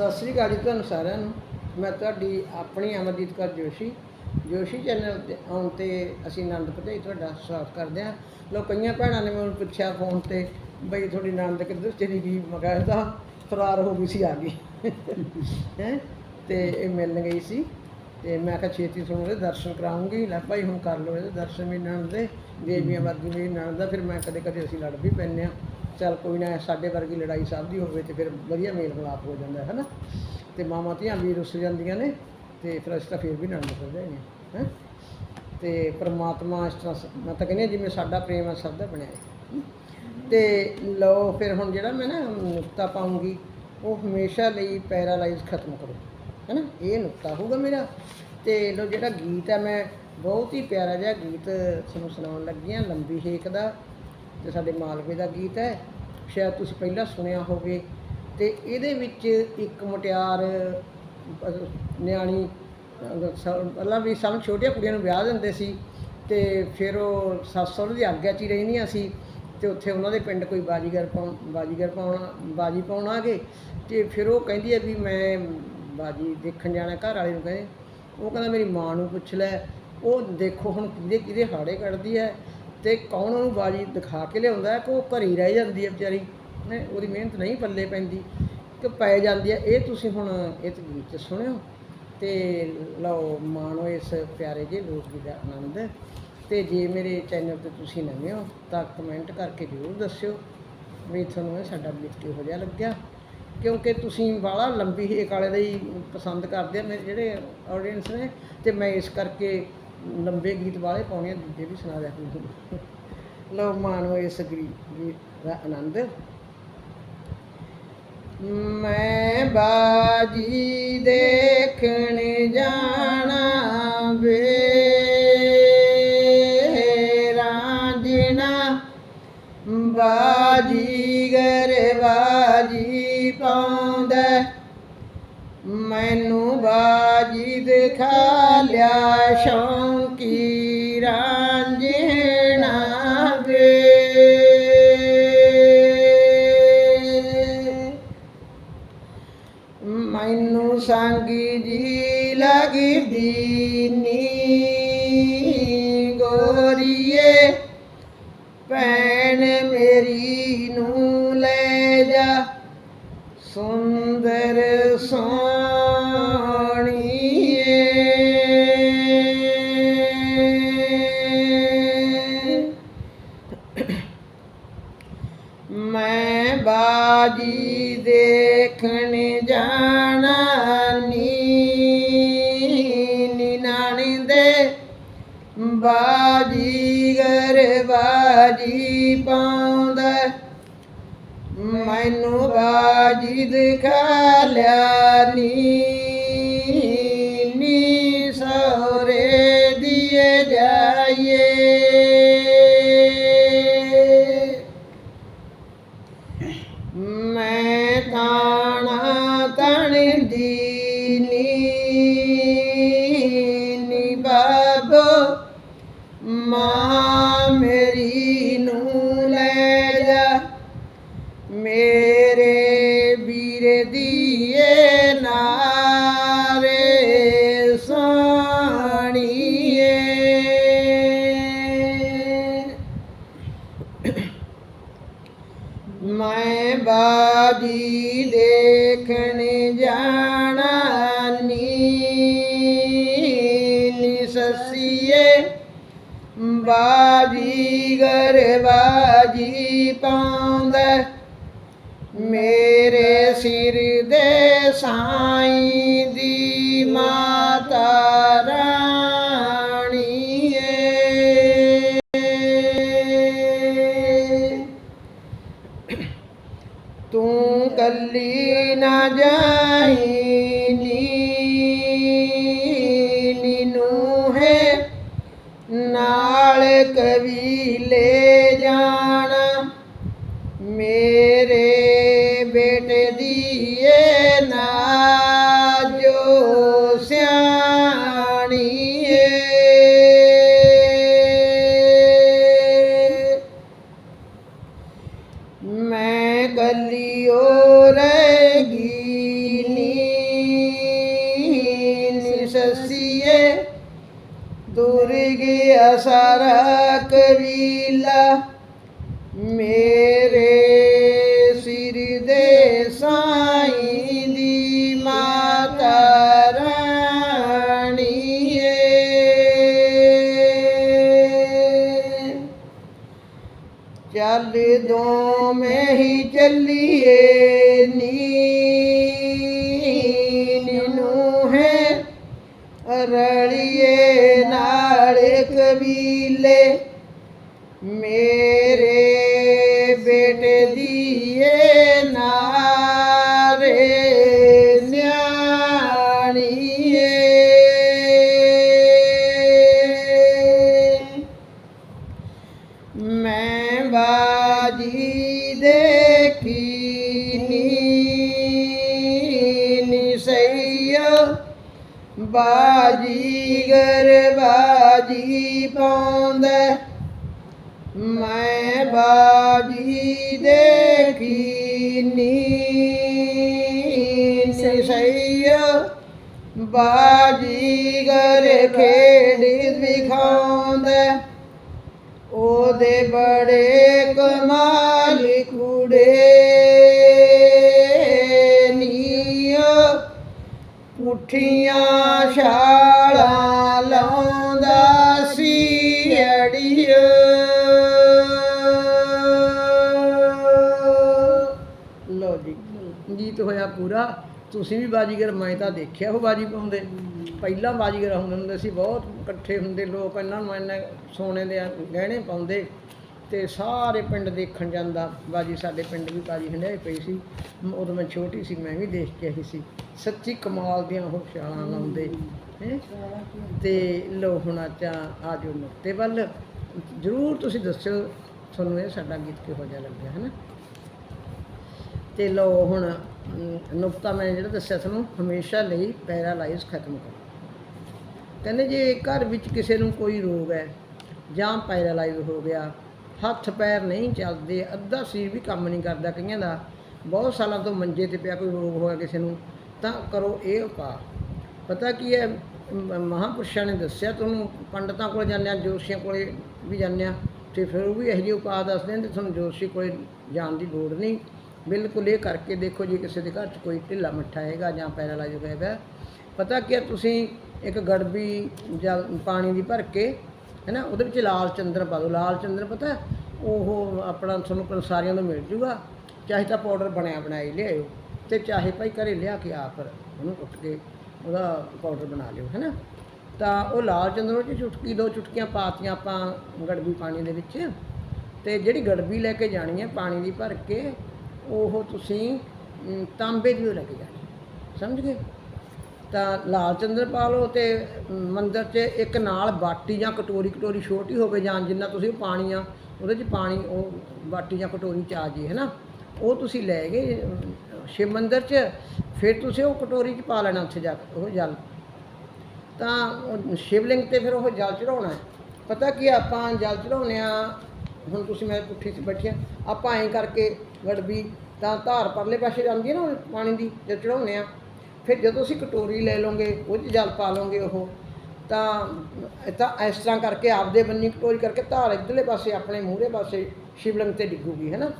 ਸਤਿ ਸ੍ਰੀ ਅਕਾਲ ਜੀ ਤੁਹਾਨੂੰ ਸਾਰਿਆਂ ਨੂੰ। ਮੈਂ ਤੁਹਾਡੀ ਆਪਣੀ ਅਮਰਜੀਤ ਕੌਰ ਜੋਸ਼ੀ। ਜੋਸ਼ੀ ਚੈਨਲ ਤੇ ਆਉਣ ਤੇ ਅਸੀਂ ਆਨੰਦ ਭਜਾਈ ਤੁਹਾਡਾ ਸਵਾਗਤ ਕਰਦੇ ਹਾਂ। ਲੋ ਕਈਆਂ ਭੈਣਾਂ ਨੇ ਮੈਨੂੰ ਪੁੱਛਿਆ ਫੋਨ ਤੇ ਬਈ ਤੁਹਾਡੀ ਆਨੰਦ ਕਿੱਧਰ ਚਲੀ ਗਈ? ਮੈਂ ਕਿਹਾ ਇਹਦਾ ਫਰਾਰ ਹੋ ਗਈ ਸੀ ਆ ਗਈ। ਹੈ? ਤੇ ਇਹ ਮਿਲਣ ਗਈ ਸੀ। ਤੇ ਮੈਂ ਕਿਹਾ ਛੇਤੀ ਤੁਹਾਨੂੰ ਇਹਦੇ ਦਰਸ਼ਨ ਕਰਾਉਂਗੀ। ਲੈ ਭਾਈ ਹੁਣ ਕਰ ਲਓ ਇਹਦੇ ਦਰਸ਼ਨ ਵੀ ਨਣਦ ਦੇ। ਦੇਵੀਆਂ ਵਰਗੀ ਮੇਰੀ ਨਣਦ ਦਾ ਫਿਰ ਮੈਂ ਕਦੇ ਕਦੇ ਅਸੀਂ ਲੜ ਵੀ ਪੈਂਦੇ ਹਾਂ। ਚੱਲ ਕੋਈ ਨਾ, ਸਾਡੇ ਵਰਗੀ ਲੜਾਈ ਸਭ ਦੀ ਹੋਵੇ ਤੇ ਫਿਰ ਵਧੀਆ ਮੇਲ ਮਿਲਾਪ ਹੋ ਜਾਂਦਾ ਹੈ ਨਾ ਤੇ ਮਾਮਾ ਧੀਆਂ ਵੀ ਰੁੱਸ ਜਾਂਦੀਆਂ ਨੇ ਤੇ ਫਿਰ ਅਸੀਂ ਤਾਂ ਫਿਰ ਵੀ ਨਣਦ ਹੋ ਜਾਂਦੇ ਹੈ? ਤੇ ਪ੍ਰਮਾਤਮਾ ਇਸ ਤਰ੍ਹਾਂ ਸ- ਮੈਂ ਤਾਂ ਕਹਿੰਦੀ ਹਾਂ ਜਿਵੇਂ ਸਾਡਾ ਪ੍ਰੇਮ ਹੈ ਸਭ ਦਾ ਬਣਿਆ ਹੈ। ਤੇ ਲਓ ਫਿਰ ਹੁਣ ਜਿਹੜਾ ਮੈਂ ਨਾ ਨੁਕਤਾ ਪਾਉਂਗੀ, ਉਹ ਹਮੇਸ਼ਾ ਲਈ ਪੈਰਾਲਾਈਜ਼ ਖਤਮ ਕਰੋ ਹੈ ਨਾ ਇਹ ਨੁਕਤਾ ਹੋਊਗਾ ਮੇਰਾ। ਤੇ ਲੋ ਜਿਹੜਾ ਗੀਤ ਹੈ ਮੈਂ ਬਹੁਤ ਹੀ ਪਿਆਰਾ ਜਿਹਾ ਗੀਤ ਤੁਹਾਨੂੰ ਸੁਣਾਉਣ ਲੱਗੀ ਹਾਂ, ਲੰਬੀ ਹੇਕ ਦਾ। ਤੇ ਸਾਡੇ ਮਾਲਵੇ ਦਾ ਗੀਤ ਹੈ ਸ਼ਾਇਦ ਤੁਸੀਂ ਪਹਿਲਾਂ ਸੁਣਿਆ ਹੋਵੇ। ਤੇ ਇਹਦੇ ਵਿੱਚ ਇੱਕ ਮੁਟਿਆਰ ਨਿਆਣੀ ਅਹ, ਪਹਿਲਾਂ ਵੀ ਸਭ ਛੋਟੀਆਂ ਕੁੜੀਆਂ ਨੂੰ ਵਿਆਹ ਦਿੰਦੇ ਸੀ ਤੇ ਫਿਰ ਉਹ ਸੱਸ ਸਹੁਰੇ ਦੀ ਆਗਿਆ 'ਚ ਹੀ ਰਹਿੰਦੀਆਂ ਸੀ ਤੇ ਉੱਥੇ ਉਹਨਾਂ ਦੇ ਪਿੰਡ ਕੋਈ ਬਾਜੀਗਰ ਪਾਉਣ ਬਾਜੀਗਰ ਪਾਉਣਾ ਬਾਜੀ ਪਾਉਣ ਆ ਗਏ। ਤੇ ਫਿਰ ਉਹ ਕਹਿੰਦੀ ਹੈ ਵੀ ਮੈਂ ਬਾਜੀ ਦੇਖਣ ਜਾਣਾ ਘਰ ਵਾਲੇ ਨੂੰ ਕਹਿੰਦੇ ਉਹ ਕਹਿੰਦਾ ਮੇਰੀ ਮਾਂ ਨੂੰ ਪੁੱਛ ਲੈ। ਉਹ ਦੇਖੋ ਹੁਣ ਕਿਹਦੇ ਕਿਹਦੇ ਹਾੜੇ ਕੱਢਦੀ ਹੈ। ਤੇ ਕੌਣ ਉਹਨੂੰ ਬਾਜੀ ਦਿਖਾ ਕੇ ਲਿਆਉਂਦਾ ਕਿ ਉਹ ਘਰੇ ਹੀ ਰਹਿ ਜਾਂਦੀ ਹੈ ਵਿਚਾਰੀ? ਨੇ ਉਹਦੀ ਮਿਹਨਤ ਨਹੀਂ ਪੱਲੇ ਪੈਂਦੀ। ਕਿ ਪੈ ਜਾਂਦੀ ਹੈ। ਇਹ ਤੁਸੀਂ ਹੁਣ ਇਹ ਗੀਤ 'ਚ ਸੁਣਿਓ ਤੇ ਲਓ ਮਾਣੋ ਇਸ ਪਿਆਰੇ ਜੇ ਲੋਕ ਗੀਤ ਦਾ ਆਨੰਦ। ਤੇ ਜੇ ਮੇਰੇ ਚੈਨਲ ਤੇ ਤੁਸੀਂ ਨਵੇਂ ਹੋ ਤਾਂ ਕਮੈਂਟ ਕਰਕੇ ਜ਼ਰੂਰ ਦੱਸਿਓ ਵੀ ਤੁਹਾਨੂੰ ਇਹ ਸਾਡਾ ਗੀਤ ਕਿਹੋ ਜਿਹਾ ਲੱਗਿਆ। ਕਿਉਂਕਿ ਤੁਸੀਂ ਬਾਹਲਾ ਲੰਬੀ ਹੇਕ ਵਾਲੇ ਦਾ ਪਸੰਦ ਕਰਦੇ ਆ। ਮੇਰੇ ਜਿਹੜੇ ਆਡੀਅנס ਨੇ ਤੇ ਮੈਂ ਇਸ ਕਰਕੇ ਲੰਬੇ ਗੀਤ ਵਾਲੇ ਪਾਉਣੇ ਆ, ਦੂਜੇ ਵੀ ਸੁਣਾ ਦਿਆ ਕਰੂੰ ਲਓ, ਮਾਣੋ ਇਸ ਗੀ- ਗੀਤ ਦਾ ਆਨੰਦ। ਮੈਂ ਬਾਜੀ ਦੇਖਣ ਜਾਣਾ ਵੇ, ਰਾਂਝਣਾ। ਬਾਜੀਗਰ ਬਾਜੀ ਪਾਉਂਦਾ ਮੈਨੂੰ ਬਾਜੀ ਦਿਖਾ ਲਿਆ ਸ਼ੌਂਕੀ। ਮੈਨੂੰ ਸੰਗੀ ਜੀ ਲੱਗਦੀ ਨੀ ਗੋਰੀਏ ਭੈਣ ਮੇਰੀ ਨੂੰ ਲੈ ਜਾ ਸੁੰਦਰ ਸੋ ਬਾਜੀ ਪਾਉਂਦਾ ਮੈਨੂੰ ਬਾਜੀ ਦਿਖਾ ਲਿਆ ਨੀ ਨੀ ਸੋਰੇ ਦੀਏ ਜਾਈਏ। ਮੈਂ ਤਾਂ ਦੀਏ ਨਾਰੇ ਸੋਣੀਏ। ਮੈਂ ਬਾਜੀ ਦੇਖਣ ਜਾਣਾ ਨੀ ਸਸੀਏ। ਬਾਜੀਗਰ ਬਾਜੀ ਪਾਉਂਦਾ। ਮੇਰੇ ਸਿਰ ਦੇ ਸਾਈਂ ਦੀ ਮਾਤਾ ਰਾਣੀਏ। ਤੂੰ ਕੱਲੀ ਨਾ ਜਾਈ ਨੀ ਨੀਨੂੰ ਹੈ ਨਾਲ ਕਵੀ ਲੈ ਜਾਣਾ। ਮੇਰੇ ਬੇਟੇ ਦੀ ਏ ਨਾ ਜੋ ਸਿਆਣੀ ਏ ਮੈਂ ਕੱਲੀ ਓ ਰਹੇਗੀ ਨੀ ਨਿਸਸੀਏ ਦੂਰ ਗਿਆ ਸਾਰਾ ਕਬੀਲਾ। ਮੇਰੇ ਚੱਲ ਦੋ ਮੈਂ ਹੀ ਚੱਲੀਏ ਨੀ ਨੂੰ ਹੈ। ਰਲੀਏ ਨਾਲ ਕਬੀਲੇ ਮੇਰੇ ਦੇਖੀ ਨੀ ਨੀ ਸਈਆ ਬਾਜੀ ਗਰ ਬਾਜੀ ਪਾਉਂਦਾ ਮੈਂ ਬਾਜੀ ਦੇਖੀ ਨੀ ਨੀ ਸਈਆ ਬਾਜੀਗਰ ਖੇਡ ਵਿਖਾਉਂਦਾ ਉਹਦੇ ਬੜੇ ਕਮਾਲ ਕੁੜੇ ਨੀਓ ਪੁੱਠੀਆਂ ਛਾਲਾਂ ਲਾਉਂਦਾ ਸੀ ਅੜੀਓ ਲੋ ਜੀ, ਗੀਤ ਹੋਇਆ ਪੂਰਾ। ਤੁਸੀਂ ਵੀ ਬਾਜੀਗਰ, ਮੈਂ ਤਾਂ ਦੇਖਿਆ ਉਹ ਬਾਜੀ ਪਾਉਂਦੇ। ਪਹਿਲਾਂ ਬਾਜੀਗਰ ਹੁੰਦੇ ਹੁੰਦੇ ਸੀ, ਬਹੁਤ ਇਕੱਠੇ ਹੁੰਦੇ ਲੋਕ, ਇਹਨਾਂ ਨੂੰ ਇੰਨੇ ਸੋਨੇ ਦੇ ਗਹਿਣੇ ਪਾਉਂਦੇ ਤੇ ਸਾਰੇ ਪਿੰਡ ਦੇਖਣ ਜਾਂਦਾ। ਬਾਜੀ ਸਾਡੇ ਪਿੰਡ ਵੀ ਬਾਜੀ ਹੰਡਾਈ ਪਈ ਸੀ। ਉਦੋਂ ਮੈਂ ਛੋਟੀ ਸੀ, ਮੈਂ ਵੀ ਦੇਖ ਕੇ ਆਈ ਸੀ। ਸੱਚੀ ਕਮਾਲ ਦੀਆਂ ਉਹ ਛਾਲਾਂ ਲਾਉਂਦੇ, ਹੈਂ? ਤੇ ਲੋ ਹੁਣ ਚਾ ਆਜੋ ਨੁਕਤੇ ਵੱਲ। ਜ਼ਰੂਰ ਤੁਸੀਂ ਦੱਸਿਓ, ਤੁਹਾਨੂੰ ਇਹ ਸਾਡਾ ਗੀਤ ਕਿਹੋ ਜਿਹਾ ਲੱਗਿਆ ਹੈ ਨਾ ਤੇ ਲੋ ਹੁਣ ਨੁਕਤਾ ਮੈਂ ਜਿਹੜਾ ਦੱਸਿਆ ਤੁਹਾਨੂੰ, ਹਮੇਸ਼ਾ ਲਈ ਪੈਰਾਲਾਈਜ਼ ਖਤਮ ਕਰੋ। ਕਹਿੰਦੇ ਜੇ ਘਰ ਵਿੱਚ ਕਿਸੇ ਨੂੰ ਕੋਈ ਰੋਗ ਹੈ ਜਾਂ ਪੈਰਾਲਾਈਜ਼ ਹੋ ਗਿਆ, ਹੱਥ ਪੈਰ ਨਹੀਂ ਚੱਲਦੇ, ਅੱਧਾ ਸਰੀਰ ਵੀ ਕੰਮ ਨਹੀਂ ਕਰਦਾ ਕਈਆਂ ਦਾ, ਬਹੁਤ ਸਾਲਾਂ ਤੋਂ ਮੰਜੇ ਤੇ ਪਿਆ ਕੋਈ ਰੋਗ ਹੋਇਆ ਕਿਸੇ ਨੂੰ, ਤਾਂ ਕਰੋ ਇਹ ਉਪਾਅ। ਪਤਾ ਕੀ ਹੈ ਮ- ਮਹਾਂਪੁਰਸ਼ਾਂ ਨੇ ਦੱਸਿਆ ਤੁਹਾਨੂੰ, ਪੰਡਤਾਂ ਕੋਲ ਜਾਂਦੇ ਆ ਜੋਸ਼ੀਆਂ ਕੋਲੇ ਵੀ ਜਾਂਦੇ ਆ ਤੇ ਫਿਰ ਉਹ ਵੀ ਇਹੋ ਜਿਹੇ ਉਪਾਅ ਦੱਸਦੇ ਨੇ, ਤੇ ਤੁਹਾਨੂੰ ਜੋਸ਼ੀ ਕੋਲੇ ਜਾਣ ਦੀ ਲੋੜ ਨਹੀਂ। ਬਿਲਕੁਲ ਇਹ ਕਰਕੇ ਦੇਖੋ ਜੇ ਕਿਸੇ ਦੇ ਘਰ 'ਚ ਕੋਈ ਢਿੱਲਾ ਮਿੱਠਾ ਹੈਗਾ ਜਾਂ ਪੈਰਾਲਾਈਜ਼ ਹੋਇਆ ਹੈ ਪਤਾ ਕਿ ਤੁਸੀਂ ਇੱਕ ਗੜਬੀ ਜਾਂ ਪਾਣੀ ਦੀ ਭਰ ਕੇ ਹੈ ਨਾ ਉਹਦੇ ਵਿੱਚ ਲਾਲ ਚੰਦਨ ਪਾ ਦਿਓ ਲਾਲ ਚੰਦਨ ਪਤਾ, ਉਹ ਆਪਣਾ ਤੁਹਾਨੂੰ ਸਾਰਿਆਂ ਨੂੰ ਮਿਲ ਜੂਗਾ, ਚਾਹੇ ਤਾਂ ਪਾਊਡਰ ਬਣਿਆ ਬਣਾਈ ਲਿਆਇਓ ਤੇ ਚਾਹੇ ਭਾਈ ਘਰੇ ਲਿਆ ਕੇ ਆਪ ਉਹਨੂੰ ਕੁੱਟ ਕੇ ਉਹਦਾ ਪਾਊਡਰ ਬਣਾ ਲਿਓ ਹੈ ਨਾ ਤਾਂ ਉਹ ਲਾਲ ਚੰਦਨ ਵਿੱਚ ਚੁਟਕੀ, ਦੋ ਚੁਟਕੀਆਂ ਪਾਤੀਆਂ ਆਪਾਂ ਗੜਬੀ ਪਾਣੀ ਦੇ ਵਿੱਚ ਤੇ ਜਿਹੜੀ ਗੜਬੀ ਲੈ ਕੇ ਜਾਣੀ ਹੈ ਪਾਣੀ ਦੀ ਭਰ ਕੇ ਉਹ ਤੁਸੀਂ ਤਾਂਬੇ ਦੀ ਓ ਲੈ ਕੇ ਜਾਣੀ। ਸਮਝ ਗਏ? ਤਾਂ ਲਾਲ ਚੰਦਰ ਪਾ ਲਓ ਤੇ ਮੰਦਰ 'ਚ ਇੱਕ ਨਾਲ ਬਾਟੀ ਜਾਂ ਕਟੋਰੀ ਕਟੋਰੀ ਛੋਟੀ ਹੋਵੇ ਜਾਂ ਜਿੰਨਾ ਤੁਸੀਂ ਪਾਣੀ ਆ, ਉਹਦੇ 'ਚ ਪਾਣੀ, ਉਹ ਬਾਟੀ ਜਾਂ ਕਟੋਰੀ 'ਚ ਆ ਜੇ ਹੈ ਨਾ ਉਹ ਤੁਸੀਂ ਲੈ ਗਏ ਸ਼ਿਵ ਮੰਦਰ 'ਚ, ਫਿਰ ਤੁਸੀਂ ਉਹ ਕਟੋਰੀ 'ਚ ਪਾ ਲੈਣਾ ਉੱਥੇ ਜਾ ਕੇ, ਉਹ ਜਲ। ਤਾਂ ਉਹ ਸ਼ਿਵਲਿੰਗ ਤੇ ਫਿਰ ਉਹ ਜਲ ਚੜਾਉਣਾ ਪਤਾ ਕੀ ਆਪਾਂ ਜਲ ਚੜਾਉਂਦੇ ਆ ਹੁਣ ਤੁਸੀਂ ਮੈਂ ਪੁੱਠੀ 'ਚ ਬੈਠੀ ਆ, ਆਪਾਂ ਐਂ ਕਰਕੇ ਗੜਬੀ ਤਾਂ ਧਾਰ ਪਰਲੇ ਪਾਸੇ ਜਾਂਦੀ ਹੈ ਨਾ ਪਾਣੀ ਦੀ, ਜਦ ਚੜਾਉਂਦੇ ਆ ਫਿਰ ਜਦੋਂ ਅਸੀਂ ਕਟੋਰੀ ਲੈ ਲਓਗੇ ਉਹ 'ਚ ਜਲ ਪਾ ਲਓਗੇ ਉਹ, ਤਾਂ ਤਾਂ ਇਸ ਤਰ੍ਹਾਂ ਕਰਕੇ ਆਪਦੇ ਬੰਨੀ ਕਟੋਰੀ ਕਰਕੇ ਧਾਰ ਇੱਧਰਲੇ ਪਾਸੇ, ਆਪਣੇ ਮੂਹਰੇ ਪਾਸੇ ਸ਼ਿਵਲਿੰਗ ਤੇ ਡਿੱਗੂਗੀ, ਹੈ ਨਾ?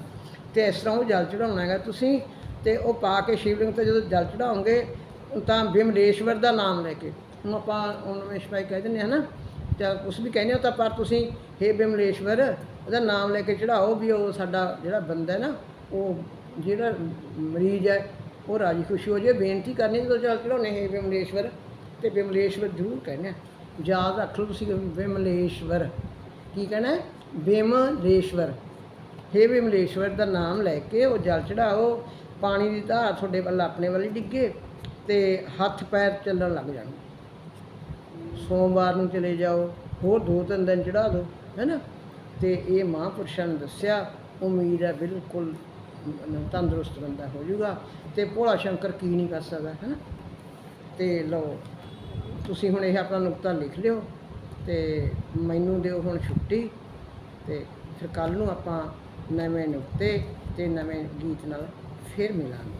ਤੇ ਇਸ ਤਰ੍ਹਾਂ ਉਹ ਜਲ ਚੜਾਉਣਾ ਹੈਗਾ। ਤੁਸੀਂ ਤੇ ਉਹ ਪਾ ਕੇ ਸ਼ਿਵਲਿੰਗ ਤੇ ਜਦੋਂ ਜਲ ਚੜਾਓਗੇ ਤਾਂ ਬਿਮਲੇਸ਼ਵਰ ਦਾ ਨਾਮ ਲੈ ਕੇ ਹੁਣ ਆਪਾਂ ਓਨਮੇਸ਼ ਕਹਿ ਦਿੰਦੇ ਹਾਂ ਨਾ? ਜਾਂ ਕੁਛ ਵੀ ਕਹਿੰਦੇ ਹੋ ਤਾਂ ਪਰ ਤੁਸੀਂ ਹੇ ਬਿਮਲੇਸ਼ਵਰ, ਉਹਦਾ ਨਾਮ ਲੈ ਕੇ ਚੜਾਓ ਵੀ ਉਹ ਸਾਡਾ ਜਿਹੜਾ ਬੰਦਾ ਹੈ ਨਾ ਉਹ ਜਿਹੜਾ ਮਰੀਜ਼ ਹੈ, ਉਹ ਰਾਜੀ ਖੁਸ਼ੀ ਹੋ ਜਾਏ, ਬੇਨਤੀ ਕਰਨੀ ਜਦੋਂ ਜਲ ਚੜਾਉਣੇ ਹੈ ਵਿਮਲੇਸ਼ਵਰ, ਤੇ ਵਿਮਲੇਸ਼ਵਰ ਜ਼ਰੂਰ ਕਹਿੰਦੇ ਆ ਯਾਦ ਰੱਖ ਲਓ ਤੁਸੀਂ ਵਿਮਲੇਸ਼ਵਰ, ਕੀ ਕਹਿਣਾ ਵਿਮਲੇਸ਼ਵਰ, ਹੇ ਵਿਮਲੇਸ਼ਵਰ ਦਾ ਨਾਮ ਲੈ ਕੇ ਉਹ ਜਲ ਚੜਾਓ ਪਾਣੀ ਦੀ ਧਾਰ ਤੁਹਾਡੇ ਵੱਲ, ਆਪਣੇ ਵੱਲ ਡਿੱਗੇ ਤੇ ਹੱਥ ਪੈਰ ਚੱਲਣ ਲੱਗ ਜਾਣ। ਸੋਮਵਾਰ ਨੂੰ ਚਲੇ ਜਾਓ, ਹੋਰ ਦੋ ਤਿੰਨ ਦਿਨ ਚੜਾ ਦਿਓ, ਹੈ ਨਾ? ਤੇ ਇਹ ਮਹਾਂਪੁਰਸ਼ਾਂ ਨੇ ਦੱਸਿਆ, ਉਮੀਦ ਹੈ ਬਿਲਕੁਲ ਤੰਦਰੁਸਤ ਬੰਦਾ ਹੋ ਜਾਊਗਾ ਤੇ ਭੋਲਾ ਸ਼ੰਕਰ ਕੀ ਨਹੀਂ ਕਰ ਸਕਦਾ ਹੈ ਨਾ ਤੇ ਲਓ, ਤੁਸੀਂ ਹੁਣ ਇਹ ਆਪਣਾ ਨੁਕਤਾ ਲਿਖ ਲਿਓ ਤੇ ਮੈਨੂੰ ਦਿਓ ਹੁਣ ਛੁੱਟੀ ਤੇ ਫਿਰ ਕੱਲ ਨੂੰ ਆਪਾਂ ਨਵੇਂ ਨੁਕਤੇ ਤੇ ਨਵੇਂ ਗੀਤ ਨਾਲ ਫਿਰ ਮਿਲਾਂਗੇ।